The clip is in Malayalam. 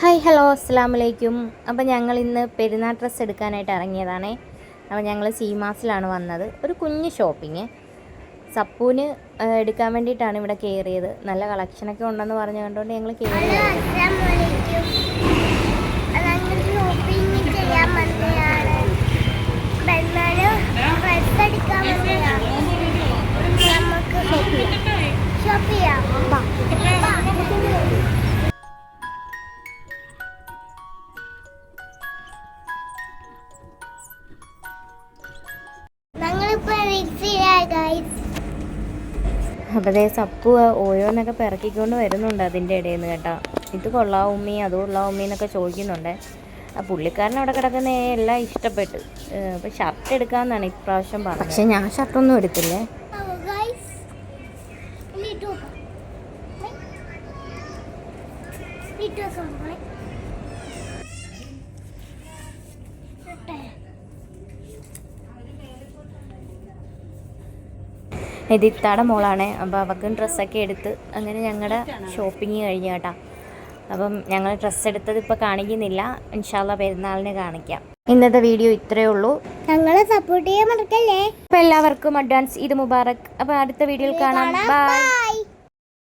ഹായ് ഹലോ അസ്സാം വലൈക്കും അപ്പോൾ ഞങ്ങൾ ഇന്ന് പെരുന്നാൾ ഡ്രസ്സ് എടുക്കാനായിട്ട് ഇറങ്ങിയതാണേ. അപ്പോൾ ഞങ്ങൾ സീമാസിലാണ് വന്നത്. ഒരു കുഞ്ഞ് ഷോപ്പിങ് സപ്പൂന് എടുക്കാൻ വേണ്ടിയിട്ടാണ് ഇവിടെ കയറിയത് നല്ല കളക്ഷനൊക്കെ ഉണ്ടെന്ന് പറഞ്ഞു കണ്ടുകൊണ്ട് ഞങ്ങൾ കയറി അപ്പോൾ അതേ സപ്പു ഓരോന്നൊക്കെ പിറക്കിക്കൊണ്ട് വരുന്നുണ്ട് അതിന്റെ ഇടയിൽ നിന്ന് കേട്ടോ. ഇത് കൊള്ളാം ഉമ്മി അത് കൊള്ളാം ഉമ്മി എന്നൊക്കെ ചോദിക്കുന്നുണ്ട്. ആ പുള്ളിക്കാരൻ അവിടെ കിടക്കുന്ന എല്ലാം ഇഷ്ടപ്പെട്ടു. അപ്പോൾ ഷർട്ട് എടുക്കാമെന്നാണ് ഇപ്രാവശ്യം പറഞ്ഞത്. പക്ഷെ ഞാൻ ഷർട്ടൊന്നും എടുത്തില്ലേ? Oh, ഇത് ഇത്താടെ മോളാണ്. അപ്പോൾ അവൾക്കും ഡ്രസ്സൊക്കെ എടുത്ത് അങ്ങനെ ഞങ്ങളുടെ ഷോപ്പിംഗ് കഴിഞ്ഞു കേട്ടോ. അപ്പം ഞങ്ങൾ ഡ്രസ്സ് എടുത്തത് ഇപ്പോൾ കാണിക്കുന്നില്ല. ഇൻഷാല്ല പെരുന്നാളിനെ കാണിക്കാം. ഇന്നത്തെ വീഡിയോ ഇത്രയേ ഉള്ളൂ. ഞങ്ങളെ സപ്പോർട്ട് ചെയ്യാൻ മറക്കല്ലേ? അപ്പോൾ എല്ലാവർക്കും അഡ്വാൻസ് ഇത് മുബാറക്. അപ്പോൾ അടുത്ത വീഡിയോയിൽ കാണാം. Bye bye